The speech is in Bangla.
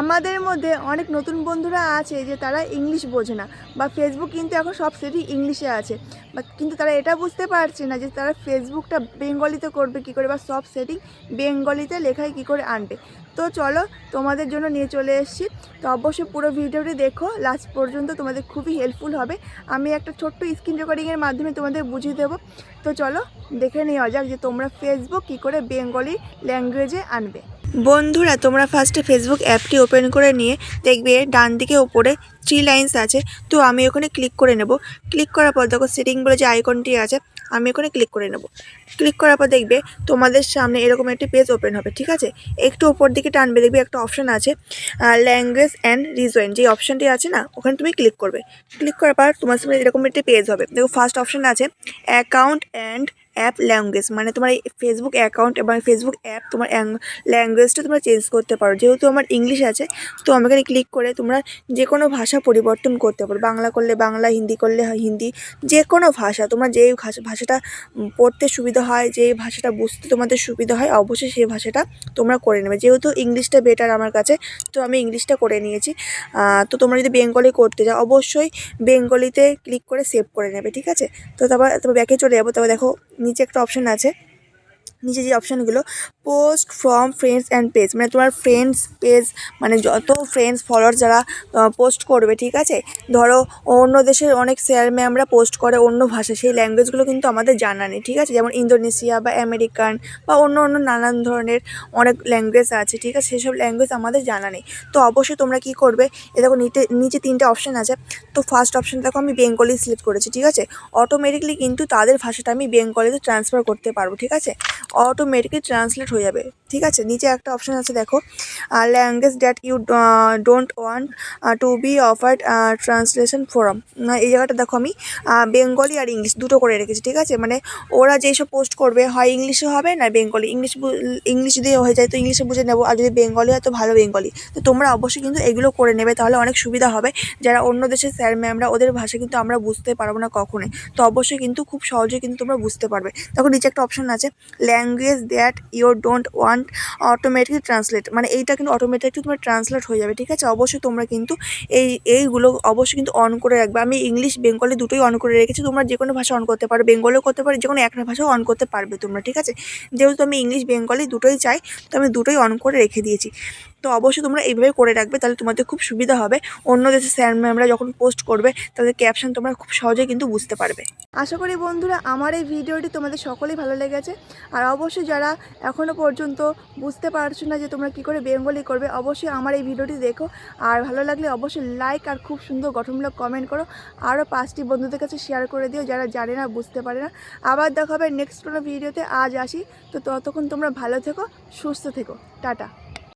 আমাদের মধ্যে অনেক নতুন বন্ধুরা আছে যে তারা ইংলিশ বোঝে না বা ফেসবুক কিন্তু এখন সব সেটি ইংলিশে আছে। বা কিন্তু তারা এটা বুঝতে পারছে না যে তারা ফেসবুকটা বেঙ্গলিতে করবে কী করে বা সব সেটিং বেঙ্গলিতে লেখায় কী করে আনবে। তো চলো তোমাদের জন্য নিয়ে চলে এসেছি। তো অবশ্যই পুরো ভিডিওটি দেখো লাস্ট পর্যন্ত তোমাদের খুবই হেল্পফুল হবে। আমি একটা ছোট্ট স্ক্রিন রেকর্ডিংয়ের মাধ্যমে তোমাদের বুঝিয়ে দেবো। তো চলো দেখে নেওয়া যাক যে তোমরা ফেসবুক কী করে বেঙ্গলি ল্যাঙ্গুয়েজে আনবে। বন্ধুরা, তোমরা ফার্স্টে ফেসবুক অ্যাপটি ওপেন করে নিয়ে দেখবে ডান দিকে ওপরে থ্রি লাইন্স আছে। তো আমি ওখানে ক্লিক করে নেব। ক্লিক করার পর দেখো সেটিং বলে যে আইকনটি আছে, আমি ওখানে ক্লিক করে নেব। ক্লিক করার পর দেখবে তোমাদের সামনে এরকম একটি পেজ ওপেন হবে, ঠিক আছে? একটু ওপর দিকে টানবে, দেখবে একটা অপশান আছে ল্যাঙ্গুয়েজ অ্যান্ড রিজয়েন যে অপশানটি আছে না, ওখানে তুমি ক্লিক করবে। ক্লিক করার পর তোমার সামনে এরকম একটি পেজ হবে। দেখো ফার্স্ট অপশান আছে অ্যাকাউন্ট অ্যান্ড অ্যাপ ল্যাঙ্গুয়েজ মানে তোমার এই ফেসবুক অ্যাকাউন্ট এবং ফেসবুক অ্যাপ তোমার ল্যাঙ্গুয়েজটা তোমরা চেঞ্জ করতে পারো। যেহেতু আমার ইংলিশ আছে, তো আমি এখানে ক্লিক করে তোমরা যে কোনো ভাষা পরিবর্তন করতে পারো। বাংলা করলে বাংলা, হিন্দি করলে হিন্দি যে কোনো ভাষা। তোমরা যেই ভাষা, ভাষাটা পড়তে সুবিধা হয়, যেই ভাষাটা বুঝতে তোমাদের সুবিধা হয়, অবশ্যই সেই ভাষাটা তোমরা করে নেবে। যেহেতু ইংলিশটা বেটার আমার কাছে, তো আমি ইংলিশটা করে নিয়েছি। তো তোমরা যদি বেঙ্গলি করতে যাও, অবশ্যই বেঙ্গলিতে ক্লিক করে সেভ করে নেবে, ঠিক আছে? তো তারপর তারপর ব্যাকে চলে যাব। তারপর দেখো নিচে একটা অপশন আছে। নিচে যে অপশানগুলো post from friends and page মানে তোমার ফ্রেন্ডস পেজ মানে যত ফ্রেন্ডস ফলোয়ার যারা পোস্ট করবে, ঠিক আছে? ধরো, অন্য দেশের অনেক স্যার ম্যামরা পোস্ট করে অন্য ভাষা সেই ল্যাঙ্গুয়েজগুলো কিন্তু আমাদের জানা নেই, ঠিক আছে? যেমন ইন্দোনেশিয়া বা আমেরিকান বা অন্য অন্য নানান ধরনের অনেক ল্যাঙ্গুয়েজ আছে, ঠিক আছে? সেসব ল্যাঙ্গুয়েজ আমাদের জানা নেই। তো অবশ্যই তোমরা কী করবে? এ দেখো, নিচে নিচে তিনটে অপশান আছে। তো ফার্স্ট অপশান দেখো, আমি বেঙ্গলি সিলেক্ট করেছি, ঠিক আছে? অটোমেটিকলি কিন্তু তাদের ভাষাটা আমি বেঙ্গলিতে ট্রান্সফার করতে পারব, ঠিক আছে? অটোমেটিকলি ট্রান্সলেট হয়ে যাবে। ঠিক আছে? নিচে একটা অপশান আছে, দেখো। Language that you don't want to be offered translation forum এই জায়গাটা দেখো আমি বেঙ্গলি আর ইংলিশ দুটো করে রেখেছি, ঠিক আছে? মানে ওরা যেই সব পোস্ট করবে, হয় ইংলিশে হবে না বেঙ্গলি ইংলিশ ইংলিশ যদি হয়ে যায়, তো ইংলিশে বুঝে নেব, আর যদি বেঙ্গলি হয়, তো ভালো বেঙ্গলি তো তোমরা অবশ্যই কিন্তু এগুলো করে নেবে, তাহলে অনেক সুবিধা হবে। যারা অন্য দেশের স্যার ম্যামরা ওদের ভাষা কিন্তু আমরা বুঝতে পারব না কখনোই। তো অবশ্যই কিন্তু খুব সহজে কিন্তু তোমরা বুঝতে পারবে। দেখো, নিচে একটা অপশান আছে language that you don't want automatic translate মানে এইটা কিন্তু অটোমেটিকলি তোমার ট্রান্সলেট হয়ে যাবে, ঠিক আছে? অবশ্যই তোমরা কিন্তু এই, এইগুলো অবশ্যই কিন্তু অন করে রাখবে। আমি ইংলিশ বেঙ্গলি দুটোই অন করে রেখেছি, তোমরা যে কোনো ভাষা অন করতে পারো বেঙ্গলেও করতে পারো যে কোনো একটা ভাষাও অন করতে পারবে তোমরা, ঠিক আছে? যেহেতু আমি ইংলিশ বেঙ্গলি দুটোই চাই, তো আমি দুটোই অন করে রেখে দিয়েছি। তো অবশ্যই তোমরা এইভাবে করে রাখবে, তাহলে তোমাদের খুব সুবিধা হবে। অন্য দেশের স্যার ম্যামরা যখন পোস্ট করবে, তাদের ক্যাপশন তোমরা খুব সহজেই কিন্তু বুঝতে পারবে। আশা করি বন্ধুরা আমার এই ভিডিওটি তোমাদের সকলেই ভালো লেগেছে। আর অবশ্যই যারা এখনও পর্যন্ত বুঝতে পারছ না যে তোমরা কী করে বেঙ্গলি করবে, অবশ্যই আমার এই ভিডিওটি দেখো। আর ভালো লাগলে অবশ্যই লাইক আর খুব সুন্দর গঠনমূলক কমেন্ট করো। আরও পাঁচটি বন্ধুদের কাছে শেয়ার করে দিও, যারা জানে না, বুঝতে পারে না। আবার দেখা হবে নেক্সট কোনো ভিডিওতে আজ আসি। তো ততক্ষণ তোমরা ভালো থেকো, সুস্থ থেকো। টাটা।